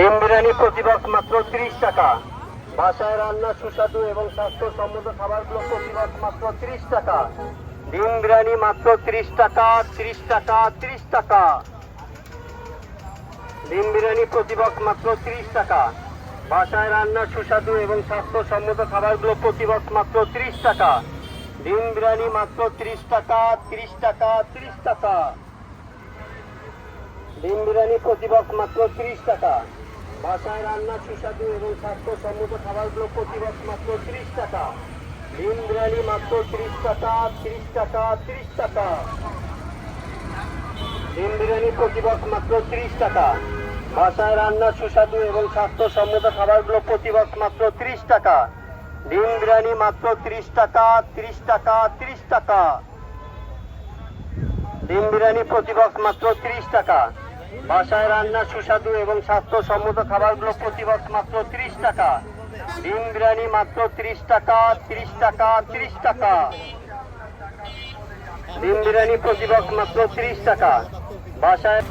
ডিম বিরিয়ানি প্রতি বক্স মাত্র তিরিশ টাকা। বাসায় রান্না সুস্বাদু এবং স্বাস্থ্যসম্মত খাবারগুলো বক্স মাত্র তিরিশ টাকা। ডিম বিরিয়ানি মাত্র তিরিশ টাকা তিরিশ টাকা তিরিশ টাকা। ডিম বিরিয়ানি প্রতি বক্স মাত্র তিরিশ টাকা। বাসায় রান্না সুস্বাদু এবং স্বাস্থ্যসম্মত খাবারগুলো বক্স মাত্র তিরিশ টাকা। ডিম বিরিয়ানি মাত্র তিরিশ টাকা তিরিশ টাকা তিরিশ টাকা। ডিম বিরিয়ানি প্রতি বক্স মাত্র তিরিশ টাকা। বাসায় রান্না সুস্বাদু এবং স্বাস্থ্যসম্মত খাবারগুলো প্রতি মাত্র তিরিশ টাকা। ডিম বিরিয়ানি মাত্র তিরিশ টাকা তিরিশ টাকা তিরিশ টাকা। ডিম বিরিয়ানি প্রতি মাত্র তিরিশ টাকা। বাসায় রান্না সুস্বাদু এবং স্বাস্থ্যসম্মত খাবারগুলো প্রতি মাত্র তিরিশ টাকা। ডিম বিরিয়ানি মাত্র তিরিশ টাকা তিরিশ টাকা তিরিশ টাকা। ডিম বিরিয়ানি প্রতি মাত্র তিরিশ টাকা। বাসায় রান্না সুস্বাদু এবং স্বাস্থ্যসম্মত খাবারগুলো প্রতি বক্স মাত্র তিরিশ টাকা। ডিম বিরিয়ানি মাত্র তিরিশ টাকা তিরিশ টাকা তিরিশ টাকা। ডিম বিরিয়ানি প্রতি বক্স মাত্র তিরিশ টাকা। বাসায়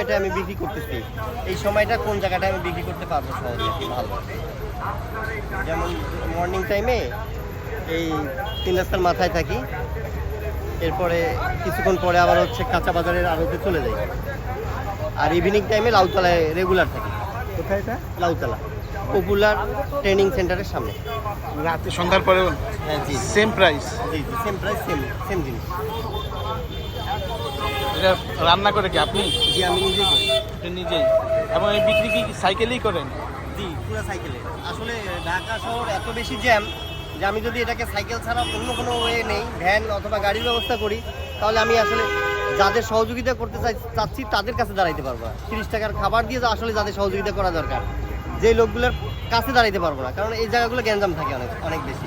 সময়টা আমি বিক্রি করতেছি। এই সময়টা কোন জায়গাটা আমি বিক্রি করতে পারব সহজে ভালো। যেমন মর্নিং টাইমে এই তিন রাস্তার মাথায় থাকি এরপরে কিছুক্ষণ পরে আবার হচ্ছে কাঁচা বাজারের আড়তে চলে যাই। আর ইভিনিং টাইমে লাউতলায় রেগুলার থাকি। কোথায় এটা? লাউতলা পপুলার ট্রেনিং সেন্টারের সামনে। রাতে সন্ধ্যার পরেও হ্যাঁ জি। সেম প্রাইস জি জি সেম প্রাইস সেম সেম জিনিস। এটা রান্না করে কি আপনি? জি আমি নিজেই করি। এটা নিজেই। এবং এই বিক্রি কি সাইকেলেই করেন? জি পুরো সাইকেলে। আসলে ঢাকা শহর এত বেশি জ্যাম যে আমি যদি এটাকে সাইকেল ছাড়া অন্য কোনো ওয়ে নেই ভ্যান অথবা গাড়ির ব্যবস্থা করি তাহলে আমি আসলে যাদের সহযোগিতা করতে চাই চাচ্ছি তাদের কাছে দাঁড়াইতে পারব না। তিরিশ টাকার খাবার দিয়ে আসলে যাদের সহযোগিতা করা দরকার যে লোকগুলোর কাছে দাঁড়াইতে পারব না। কারণ এই জায়গাগুলো গ্যাঞ্জাম থাকে অনেক অনেক বেশি।